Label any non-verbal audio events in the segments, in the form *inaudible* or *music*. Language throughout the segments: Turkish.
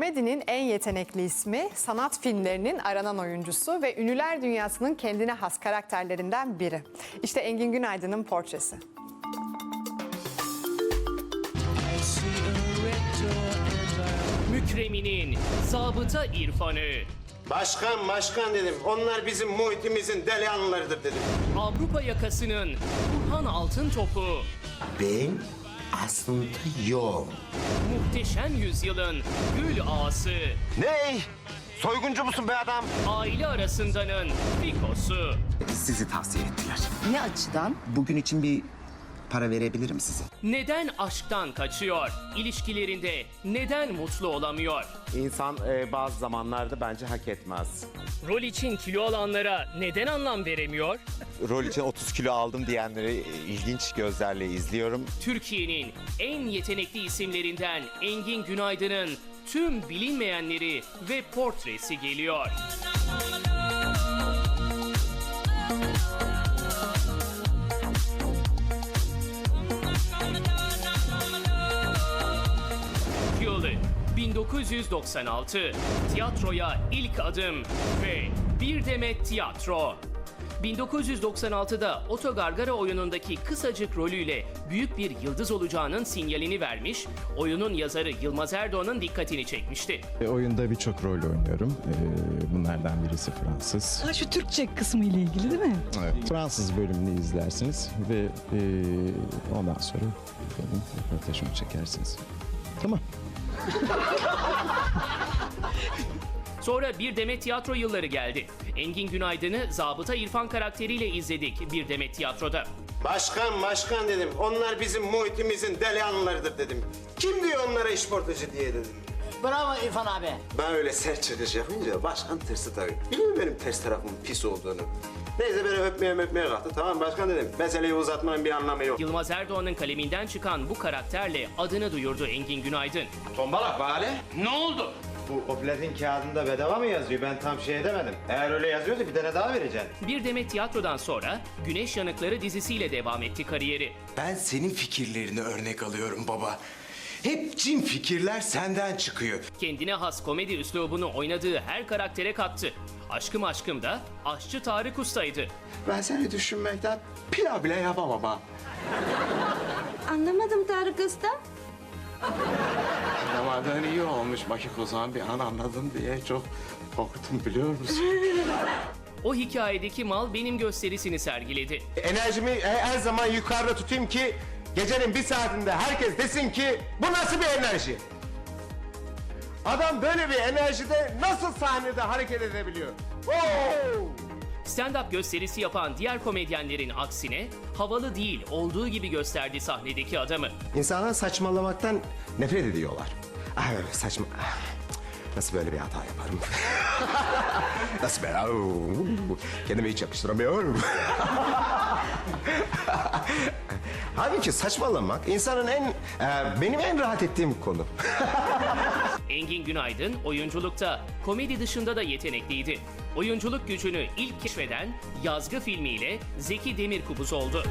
Komedinin en yetenekli ismi, sanat filmlerinin aranan oyuncusu ve ünlüler dünyasının kendine has karakterlerinden biri. İşte Engin Günaydın'ın portresi. Mükreminin zabıta irfanı, Başkan başkan dedim. Onlar bizim muhitimizin deli anılarıdır dedim. Avrupa yakasının Burhan Altıntop'u, Ben aslında yok. muhteşem yüzyılın gül ağası, Ney? Soyguncu musun be adam? aile arasındanın fikosu, Sizi tavsiye ettiler. Ne açıdan? Bugün için bir para verebilirim size. neden aşktan kaçıyor, ilişkilerinde neden mutlu olamıyor, İnsan e, bazı zamanlarda bence hak etmez. rol için kilo alanlara neden anlam veremiyor, Rol için 30 kilo aldım diyenleri e, ilginç gözlerle izliyorum. Türkiye'nin en yetenekli isimlerinden Engin Günaydın'ın tüm bilinmeyenleri ve portresi geliyor. 1996. Tiyatroya ilk adım ve Bir Demet Tiyatro. 1996'da Otogargara oyunundaki kısacık rolüyle büyük bir yıldız olacağının sinyalini vermiş, oyunun yazarı Yılmaz Erdoğan'ın dikkatini çekmişti. E, Oyunda birçok rol oynuyorum. E, Bunlardan birisi Fransız. Ha şu Türkçe kısmı ile ilgili değil mi? Evet. Fransız bölümünü izlersiniz ve e, ondan sonra benim röportajımı çekersiniz. Tamam. *laughs* Sonra Bir Demet Tiyatro yılları geldi. Engin Günaydın'ı Zabıta İrfan karakteriyle izledik Bir Demet Tiyatro'da. Başkan başkan dedim. Onlar bizim muhitimizin deli anılarıdır dedim. Kim diyor onlara işportacı diye dedim. Bravo İrfan abi. Ben öyle sert çıkış yapınca başkan tırsı tabii. Biliyor benim ters tarafımın pis olduğunu. Neyse beni öpmeye öpmeye kalktı. Tamam başkan dedim. Meseleyi uzatmanın bir anlamı yok. Yılmaz Erdoğan'ın kaleminden çıkan bu karakterle adını duyurdu Engin Günaydın. Tombalak bari. Ne oldu? Bu o platin kağıdında bedava mı yazıyor? Ben tam şey edemedim. Eğer öyle yazıyorsa bir tane daha vereceksin. Bir Demet Tiyatro'dan sonra Güneş Yanıkları dizisiyle devam etti kariyeri. Ben senin fikirlerini örnek alıyorum baba. Hep cin fikirler senden çıkıyor. Kendine has komedi üslubunu oynadığı her karaktere kattı. Aşkım Aşkım da aşçı Tarık Usta'ydı. Ben seni düşünmekten pilav bile yapamam ha. Anlamadım Tarık Usta. Anlamadığın iyi olmuş Makik o zaman bir an anladın diye çok korktum biliyor musun? *laughs* O hikayedeki mal benim gösterisini sergiledi. Enerjimi e, her zaman yukarıda tutayım ki gecenin bir saatinde herkes desin ki bu nasıl bir enerji? Adam böyle bir enerjide nasıl sahnede hareket edebiliyor? Oo! Stand-up gösterisi yapan diğer komedyenlerin aksine havalı değil olduğu gibi gösterdi sahnedeki adamı. İnsanlar saçmalamaktan nefret ediyorlar. Ah, saçma. Nasıl böyle bir hata yaparım? Nasıl ben? Au! Kendime hiç yakıştıramıyorum. Halbuki saçmalamak insanın en, e, benim en rahat ettiğim konu. *laughs* Engin Günaydın oyunculukta komedi dışında da yetenekliydi. Oyunculuk gücünü ilk keşfeden Yazgı filmiyle Zeki Demirkubuz oldu.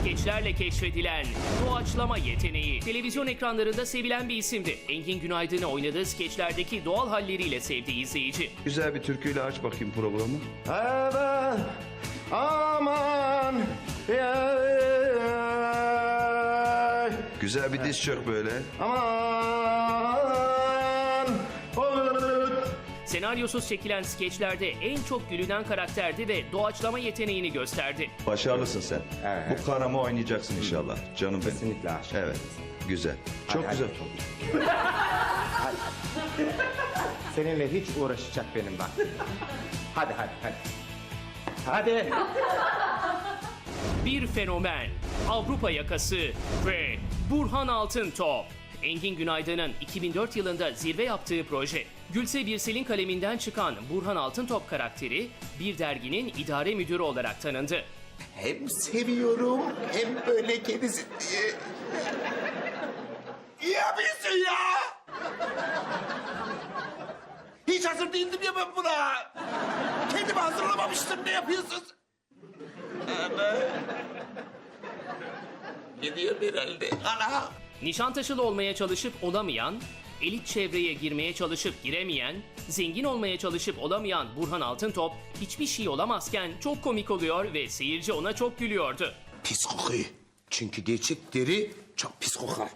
Skeçlerle keşfedilen doğaçlama yeteneği televizyon ekranlarında sevilen bir isimdi. Engin Günaydın'ı oynadığı skeçlerdeki doğal halleriyle sevdiği izleyici. Güzel bir türküyle aç bakayım programı. Aman, aman, ya, Güzel bir diz çök böyle. aman, olur. Senaryosuz çekilen skeçlerde en çok gülünen karakterdi ve doğaçlama yeteneğini gösterdi. Başarılısın sen. Evet. Bu kahraman oynayacaksın inşallah. Canım benim. Kesinlikle aşık. Evet. Güzel. Çok Hadi, güzel. Seninle hiç uğraşacak benim bak. Hadi hadi hadi. Hadi. *laughs* Bir fenomen, Avrupa yakası ve Burhan Altıntop. Engin Günaydın'ın 2004 yılında zirve yaptığı proje. Gülse Birsel'in kaleminden çıkan Burhan Altıntop karakteri bir derginin idare müdürü olarak tanındı. Hem seviyorum hem böyle kedisi diye. Ne yapıyorsun ya? Hiç hazır değildim ya ben buna. Kendimi hazırlamamıştım ne yapıyorsun? Ana. Gidiyor herhalde. Ana. Nişantaşılı olmaya çalışıp olamayan, elit çevreye girmeye çalışıp giremeyen, zengin olmaya çalışıp olamayan Burhan Altıntop hiçbir şey olamazken çok komik oluyor ve seyirci ona çok gülüyordu. Pis kokuyor. Çünkü gerçek deri çok pis kokar.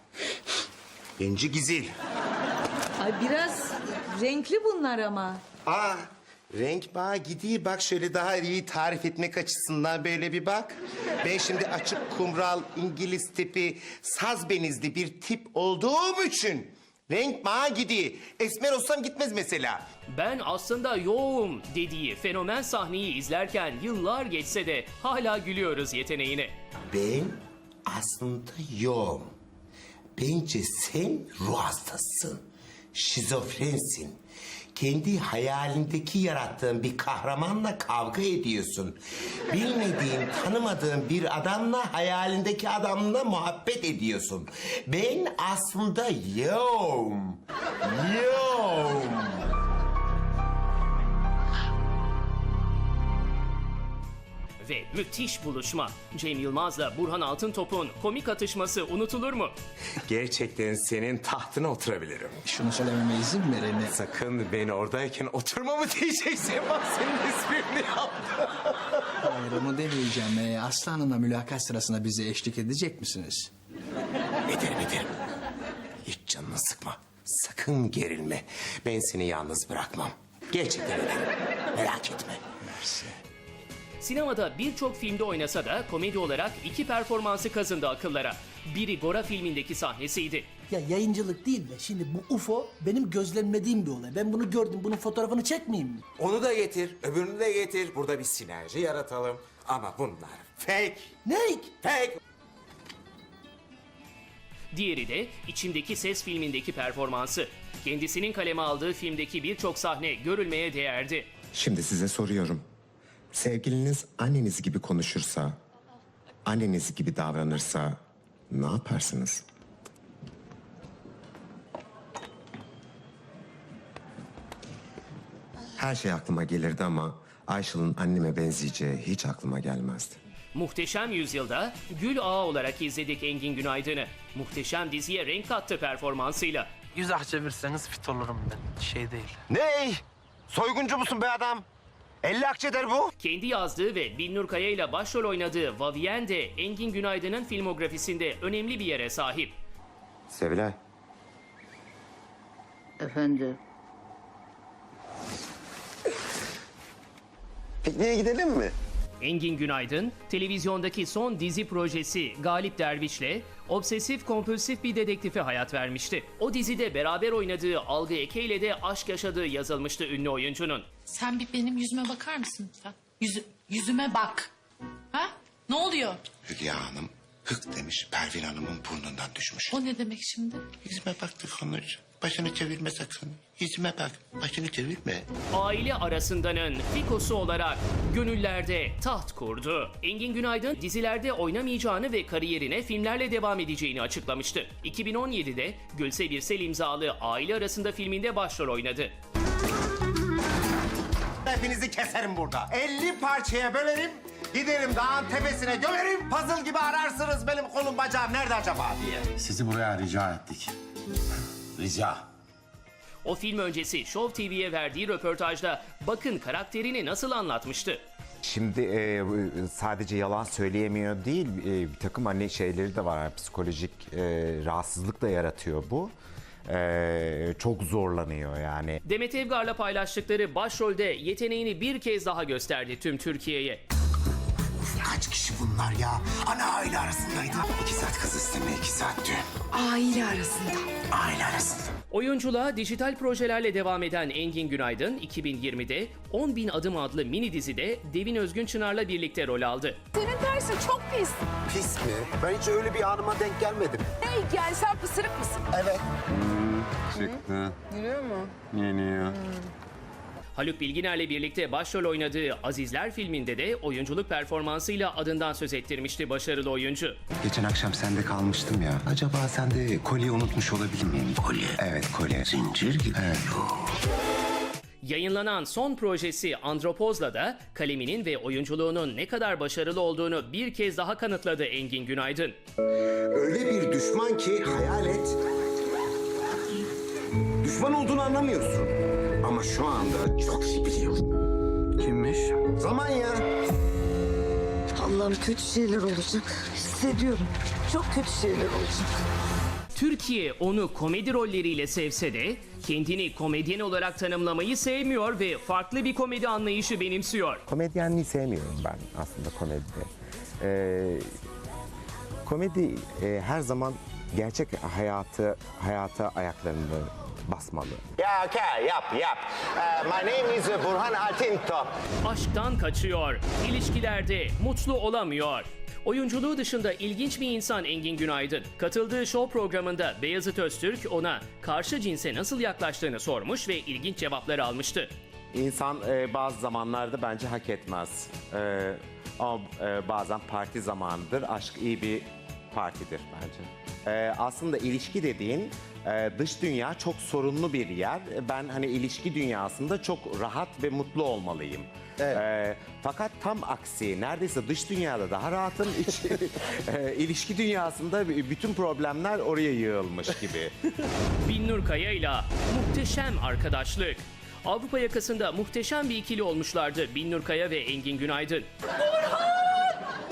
Bence güzel. Ay biraz renkli bunlar ama. Aa, renk bağı gidiyor. Bak şöyle daha iyi tarif etmek açısından böyle bir bak. Ben şimdi açık kumral, İngiliz tipi, saz benizli bir tip olduğum için renk bağı gidiyor. Esmer olsam gitmez mesela. Ben aslında yoğum dediği fenomen sahneyi izlerken yıllar geçse de hala gülüyoruz yeteneğine. Ben aslında yoğum. Bence sen ruh hastasın. Şizofrensin. Kendi hayalindeki yarattığın bir kahramanla kavga ediyorsun. Bilmediğin, tanımadığın bir adamla hayalindeki adamla muhabbet ediyorsun. Ben aslında yoğum. Yoğum. Ve müthiş buluşma. Cem Yılmaz'la Burhan Altıntop'un komik atışması unutulur mu? *laughs* Gerçekten senin tahtına oturabilirim. Şunu söylememe izin verin. Sakın ben oradayken oturma mı diyeceksin? Bak senin esprini yaptım. Hayır onu demeyeceğim. Ee, Aslı Hanım'la mülakat sırasında bize eşlik edecek misiniz? Ederim ederim. Hiç canını sıkma. Sakın gerilme. Ben seni yalnız bırakmam. Gerçekten ederim. Merak etme. Sinemada birçok filmde oynasa da komedi olarak iki performansı kazındı akıllara. Biri Gora filmindeki sahnesiydi. Ya yayıncılık değil de şimdi bu UFO benim gözlemlediğim bir olay. Ben bunu gördüm. Bunun fotoğrafını çekmeyeyim mi? Onu da getir, öbürünü de getir. Burada bir sinerji yaratalım. Ama bunlar fake. Ne? Fake. Diğeri de İçimdeki Ses filmindeki performansı. Kendisinin kaleme aldığı filmdeki birçok sahne görülmeye değerdi. Şimdi size soruyorum. Sevgiliniz anneniz gibi konuşursa, anneniz gibi davranırsa ne yaparsınız? Her şey aklıma gelirdi ama Ayşıl'ın anneme benzeyeceği hiç aklıma gelmezdi. Muhteşem Yüzyılda Gül Ağa olarak izledik Engin Günaydın'ı. Muhteşem diziye renk kattı performansıyla. Yüz ah çevirseniz fit olurum ben. Şey değil. Ney? Soyguncu musun be adam? 50 akçeder bu. Kendi yazdığı ve Binnur Kaya ile başrol oynadığı Vavien de Engin Günaydın'ın filmografisinde önemli bir yere sahip. Sevilay. Efendim. Pikniğe gidelim mi? Engin Günaydın, televizyondaki son dizi projesi Galip Derviş'le obsesif kompulsif bir dedektife hayat vermişti. O dizide beraber oynadığı Algı Eke ile de aşk yaşadığı yazılmıştı ünlü oyuncunun. Sen bir benim yüzüme bakar mısın lütfen? Yüzü, yüzüme bak. Ha? Ne oluyor? Hülya Hanım hık demiş Pervin Hanım'ın burnundan düşmüş. O ne demek şimdi? Yüzüme baktı konuş. Başını çevirme sakın. Yüzüme bak. Başını çevirme. Aile arasındanın fikosu olarak gönüllerde taht kurdu. Engin Günaydın dizilerde oynamayacağını ve kariyerine filmlerle devam edeceğini açıklamıştı. 2017'de Gülse Birsel imzalı Aile Arasında filminde başrol oynadı. Hepinizi keserim burada. 50 parçaya bölerim. Giderim dağın tepesine gömerim. Puzzle gibi ararsınız benim kolum bacağım nerede acaba diye. Sizi buraya rica ettik. Rica. O film öncesi Show TV'ye verdiği röportajda bakın karakterini nasıl anlatmıştı. Şimdi e, sadece yalan söyleyemiyor değil, e, bir takım hani şeyleri de var, psikolojik e, rahatsızlık da yaratıyor bu. E, çok zorlanıyor yani. Demet Evgar'la paylaştıkları başrolde yeteneğini bir kez daha gösterdi tüm Türkiye'ye. Kaç kişi bunlar ya? Ana aile arasındaydı. İki saat kız isteme, iki saat düğün. Aile arasında. Aile arasında. Oyunculuğa dijital projelerle devam eden Engin Günaydın 2020'de 10 bin adım adlı mini dizide Devin Özgün Çınar'la birlikte rol aldı. Senin tersi çok pis. Pis mi? Ben hiç öyle bir anıma denk gelmedim. Hey gel sen pısırık mısın? Evet. Çıktı. Yürüyor mu? Yeniyor. Haluk Bilginer'le birlikte başrol oynadığı Azizler filminde de oyunculuk performansıyla adından söz ettirmişti başarılı oyuncu. Geçen akşam sende kalmıştım ya. Acaba sen de kolye unutmuş olabilir miyim? Kolye? Evet kolye. Zincir gibi. Evet. Yayınlanan son projesi Andropoz'la da kaleminin ve oyunculuğunun ne kadar başarılı olduğunu bir kez daha kanıtladı Engin Günaydın. Öyle bir düşman ki hayal et. Düşman olduğunu anlamıyorsun. Ama şu anda çok iyi biliyorum. Kimmiş? Zaman ya. Allah'ım kötü şeyler olacak. Hissediyorum. Çok kötü şeyler olacak. Türkiye onu komedi rolleriyle sevse de kendini komedyen olarak tanımlamayı sevmiyor ve farklı bir komedi anlayışı benimsiyor. Komedyenliği sevmiyorum ben aslında komedide. Ee, komedi e, her zaman gerçek hayatı hayata ayaklarını basmalı. Ya okay, yap yap. Uh, my name is Burhan Altintop. Aşktan kaçıyor, ilişkilerde mutlu olamıyor. Oyunculuğu dışında ilginç bir insan Engin Günaydın. Katıldığı show programında Beyazıt Öztürk ona karşı cinse nasıl yaklaştığını sormuş ve ilginç cevaplar almıştı. İnsan e, bazı zamanlarda bence hak etmez. E, ama e, bazen parti zamanıdır. Aşk iyi bir partidir bence. E, aslında ilişki dediğin e, dış dünya çok sorunlu bir yer. Ben hani ilişki dünyasında çok rahat ve mutlu olmalıyım. E, fakat tam aksi neredeyse dış dünyada daha rahatım. İç, *laughs* e, ilişki dünyasında bütün problemler oraya yığılmış gibi. *laughs* Binnur Kaya ile muhteşem arkadaşlık. Avrupa yakasında muhteşem bir ikili olmuşlardı Binnur Kaya ve Engin Günaydın.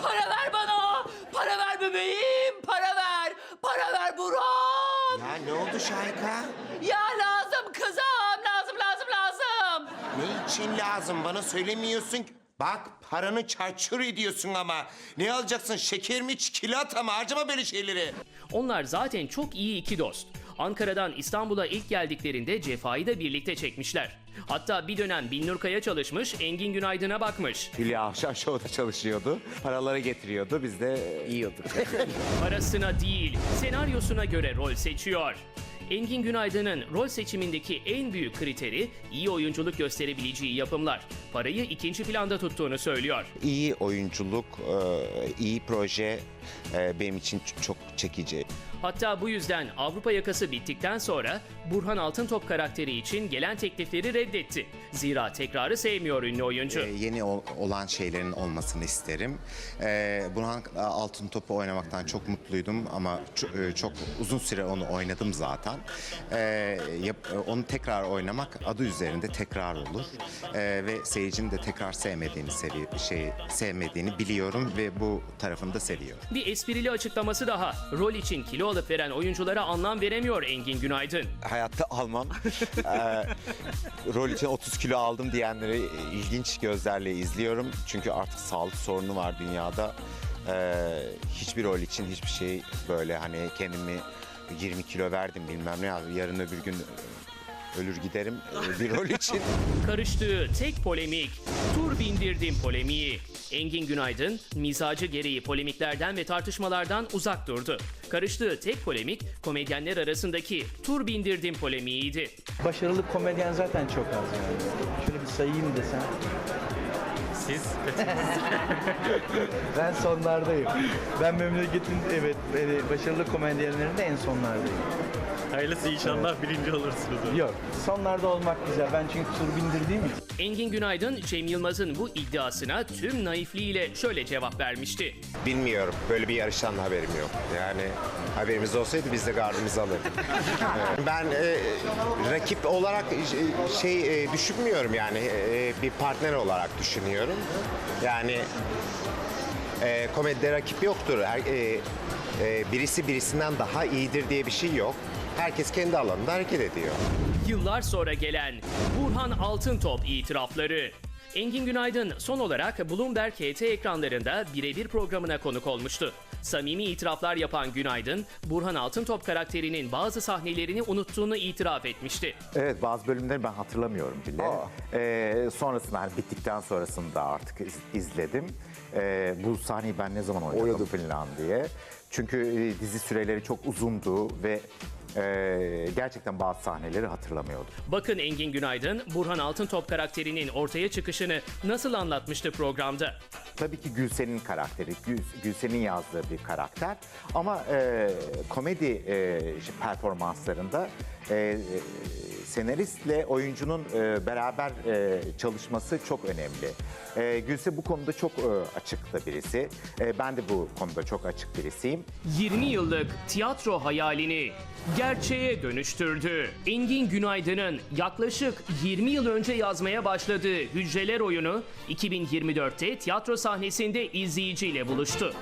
Para ver bana. Para ver bebeğim. Para ver. Para ver Burhan. Ya ne oldu Şayka? Ya lazım kızım. Lazım lazım lazım. Ne için lazım bana söylemiyorsun ki. Bak paranı çarçur ediyorsun ama. Ne alacaksın şeker mi çikolata mı harcama böyle şeyleri. Onlar zaten çok iyi iki dost. Ankara'dan İstanbul'a ilk geldiklerinde Cefa'yı da birlikte çekmişler. Hatta bir dönem Binnur Kaya çalışmış, Engin Günaydın'a bakmış. Hülya Avşar Show'da çalışıyordu. Paraları getiriyordu. Biz de yiyorduk. *laughs* Parasına değil, senaryosuna göre rol seçiyor. Engin Günaydın'ın rol seçimindeki en büyük kriteri iyi oyunculuk gösterebileceği yapımlar. Parayı ikinci planda tuttuğunu söylüyor. iyi oyunculuk, e, iyi proje e, benim için çok çekici. Hatta bu yüzden Avrupa yakası bittikten sonra Burhan Altıntop karakteri için gelen teklifleri reddetti. Zira tekrarı sevmiyor ünlü oyuncu. E, yeni ol- olan şeylerin olmasını isterim. E, Burhan Altın Top'u oynamaktan çok mutluydum ama ç- e, çok uzun süre onu oynadım zaten. E, yap- e, onu tekrar oynamak adı üzerinde tekrar olur. E, ve seyircinin de tekrar sevmediğini sevi- şey sevmediğini biliyorum ve bu tarafını da seviyorum. Bir esprili açıklaması daha. Rol için kilo alıp veren oyunculara anlam veremiyor Engin Günaydın. hayatta almam. *laughs* Ee, rol için 30 kilo aldım diyenleri ilginç gözlerle izliyorum. Çünkü artık sağlık sorunu var dünyada. Ee, hiçbir rol için hiçbir şey böyle hani kendimi 20 kilo verdim bilmem ne yarın öbür gün ölür giderim ee, bir rol için. *laughs* Karıştığı tek polemik, tur bindirdim polemiği. Engin Günaydın, mizacı gereği polemiklerden ve tartışmalardan uzak durdu. Karıştığı tek polemik, komedyenler arasındaki tur bindirdim polemiğiydi. Başarılı komedyen zaten çok az yani. Şöyle bir sayayım desem. Siz? Ben sonlardayım. Ben memleketin evet e, başarılı komedyenlerin de en sonlardayım. Hayırlısı inşallah birinci olursunuz. Yok. Sonlarda olmak güzel. Ben çünkü tur bindirdiğim için. Engin Günaydın, Cem Yılmaz'ın bu iddiasına tüm naifliğiyle şöyle cevap vermişti. Bilmiyorum. Böyle bir yarıştan da haberim yok. Yani haberimiz olsaydı biz de gardımızı alırdık. *laughs* Evet. ben e, rakip olarak e, şey e, düşünmüyorum yani. E, bir partner olarak düşünüyorum. Yani e, komedide rakip yoktur. Her, e, e, birisi birisinden daha iyidir diye bir şey yok. Herkes kendi alanında hareket ediyor. Yıllar sonra gelen Burhan Altıntop itirafları. Engin Günaydın son olarak Bloomberg HT ekranlarında birebir programına konuk olmuştu. Samimi itiraflar yapan Günaydın, Burhan Altıntop karakterinin bazı sahnelerini unuttuğunu itiraf etmişti. Evet bazı bölümleri ben hatırlamıyorum bile. Ee, sonrasında hani bittikten sonrasında artık iz- izledim. Ee, bu sahneyi ben ne zaman oynadım falan diye. Çünkü e, dizi süreleri çok uzundu ve e, gerçekten bazı sahneleri hatırlamıyordum. Bakın Engin Günaydın, Burhan Altıntop karakterinin ortaya çıkışını nasıl anlatmıştı programda. Tabii ki Gülsen'in karakteri, Gül, Gülsen'in yazdığı bir karakter. Ama e, komedi e, performanslarında e, e, senaristle oyuncunun e, beraber e, çalışması çok önemli. E, Gülse bu konuda çok e, açık birisi. E, ben de bu konuda çok açık birisiyim. 20 yıllık tiyatro hayalini gerçeğe dönüştürdü. Engin Günaydın'ın yaklaşık 20 yıl önce yazmaya başladığı Hücreler oyunu 2024'te tiyatro sahnesinde izleyiciyle buluştu.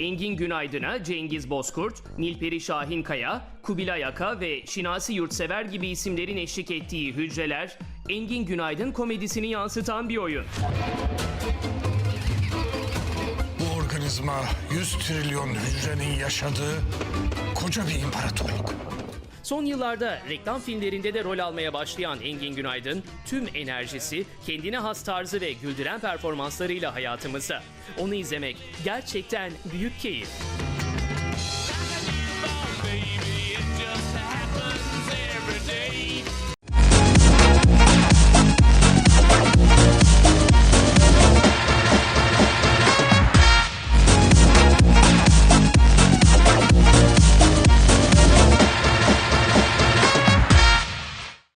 Engin Günaydın'a Cengiz Bozkurt, Nilperi Şahinkaya, Kubilay Aka ve Şinasi Yurtsever gibi isimlerin eşlik ettiği Hücreler, Engin Günaydın komedisini yansıtan bir oyun. Bu organizma 100 trilyon hücrenin yaşadığı koca bir imparatorluk. Son yıllarda reklam filmlerinde de rol almaya başlayan Engin Günaydın, tüm enerjisi, kendine has tarzı ve güldüren performanslarıyla hayatımıza. Onu izlemek gerçekten büyük keyif.